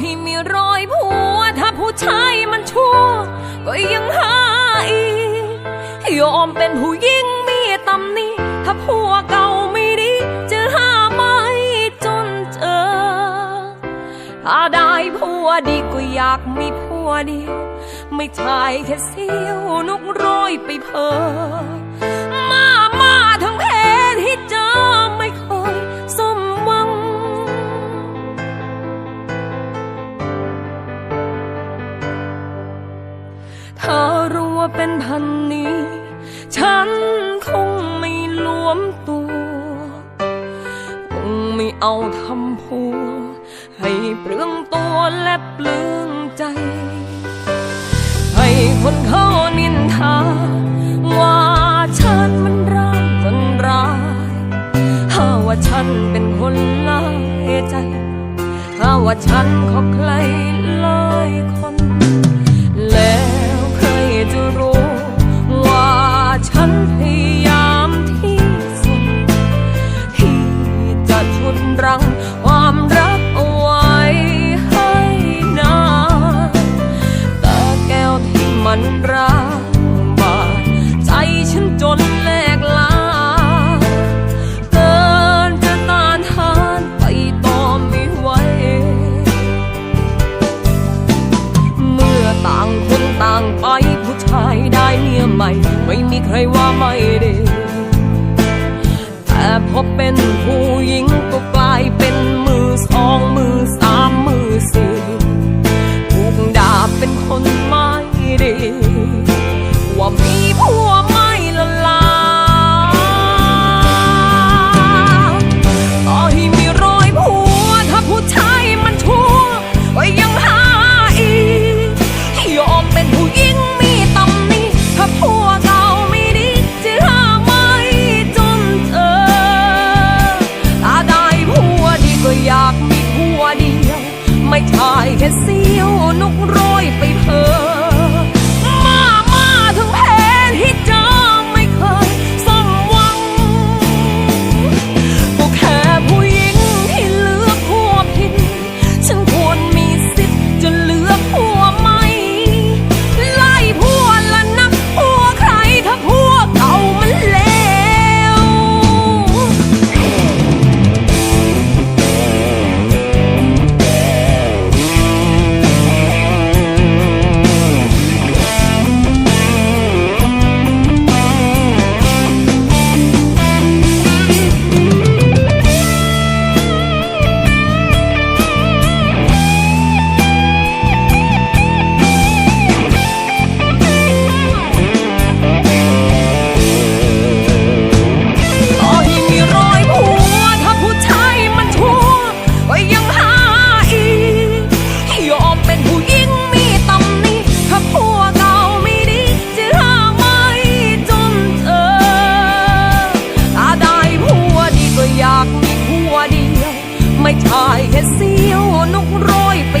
ให้มีรอยผัว ถ้าผู้ชายมันชั่ว ก็ยังหาอีก ยอมเป็นผู้หญิงมีตำหนิถ้าผัวเก่าไม่ดีจะหาไม่จนเจอ ถ้าได้ผัวดีก็อยากมีผัวเดียว ไม่ใช่แค่เสี้ยวนุกร้อยไปเพอมา มาทั้งเพศที่เจอ นี้ ฉันคงไม่รวมตัว คงไม่เอาทำผัวให้เปลืองตัวและเปลืองใจ ให้คนเขานินทา ว่าฉันมันร้ายคนร้ายถ้าว่าฉันเป็นคนลายใจถ้าว่าฉันเขอใครลายคนแล้ว ไม่มีใครว่าไม่ดี แต่พบเป็นผู้หญิงก็กล ค่เสี้ยวนกโรยไปเพอ ชายเห็ดเสียวนุกร้อยไป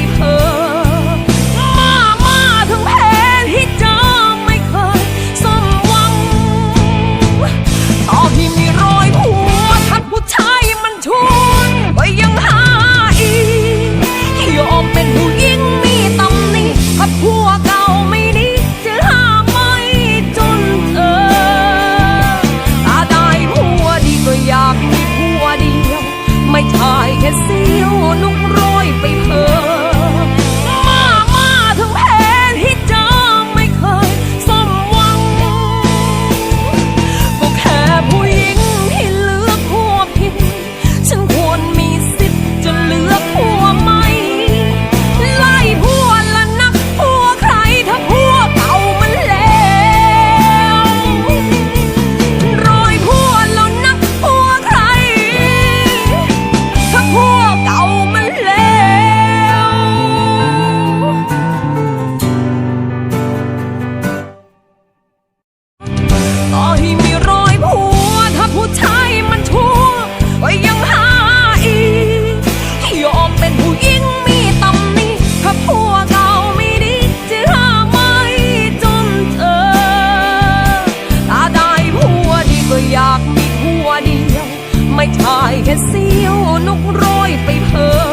ชายแค่เสี้ยวนุ่งร อายแค่เสี้ยวนุกโรยไปเพอ